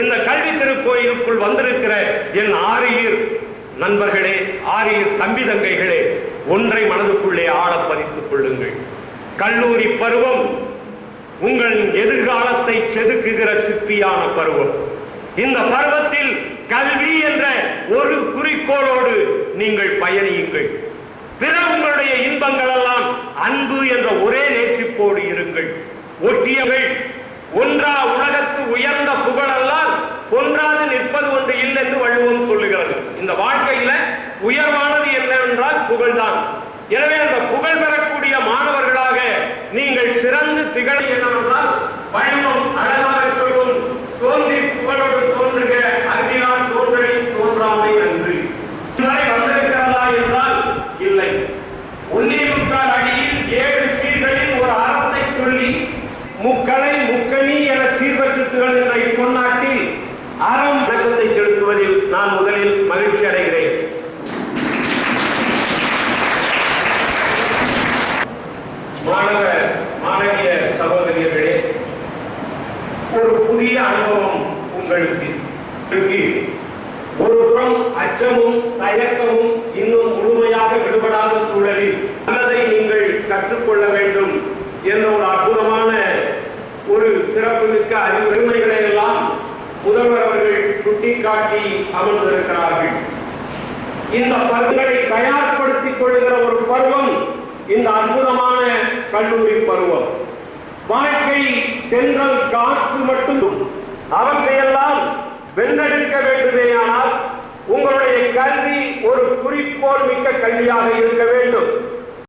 இந்த கல்வி திருக்கோயிலுக்குள் வந்திருக்கிற என் ஆரியர் நண்பர்களே ஆரியர் தம்பி தங்கைகளே ஒன்றை மனதுக்குள்ளே ஆழ பதித்துக் கொள்ளுங்கள். கல்லூரி பருவம் உங்கள் எதிர்காலத்தை செதுக்குகிற சிற்பியான பருவம். இந்த பருவத்தில் கல்வி என்ற ஒரு குறிக்கோளோடு நீங்கள் பயணியுங்கள். பிற உங்களுடைய இன்பங்கள் எல்லாம் அன்பு என்ற ஒரே நேசிப்போடு இருங்கள். ஒட்டியவை நிற்பது ஒன்று இல்லை என்று வள்ளுவம் சொல்லுகிறது. இந்த வாழ்க்கையில உயர்வானது என்னவென்றால் புகழ்தான். எனவே அந்த புகழ் பெறக்கூடிய மாணவர்களாக நீங்கள் சிறந்து திகழ என்னவென்றால் வள்ளுவம் அழகாக சொல்லும் தோன்றி புகழோடு தோன்றுக அருகினால் தோன்றலில் தோன்றாமை அன்று. வந்திருக்கிறதா என்றால் இல்லை. ஒன்னே முக்கால் அடியில் ஏழு சீர்களில் ஒரு அறத்தை சொல்லி முக்களை முக்கணி மாணவிய சகோதரியர்களே ஒரு புதிய அனுபவம் உங்களுக்கு ஒரு புறம் அச்சமும் தயக்கமும் இன்னும் முழுமையாக விடுபடாத சூழலில் நல்லதை நீங்கள் கற்றுக்கொள்ள வேண்டும் என்ற ஒரு அற்புதமான ஒரு சிறப்புமிக்க அறிவுரிமைகளை எல்லாம் முதல்வர் அவர்கள் சுட்டிக்காட்டி அமர்ந்திருக்கிறார்கள். இந்த பருவங்களை தயார்படுத்திக் கொள்கிற ஒரு பருவம் இந்த அற்புதமான கல்லூரி பருவம். வாழ்க்கை தென்றல் காற்று மட்டும். அவற்றையெல்லாம் வென்றெடுக்க வேண்டுமேயானால் உங்களுடைய கல்வி ஒரு குறிக்கோள் மிக்க கல்வியாக இருக்க வேண்டும்.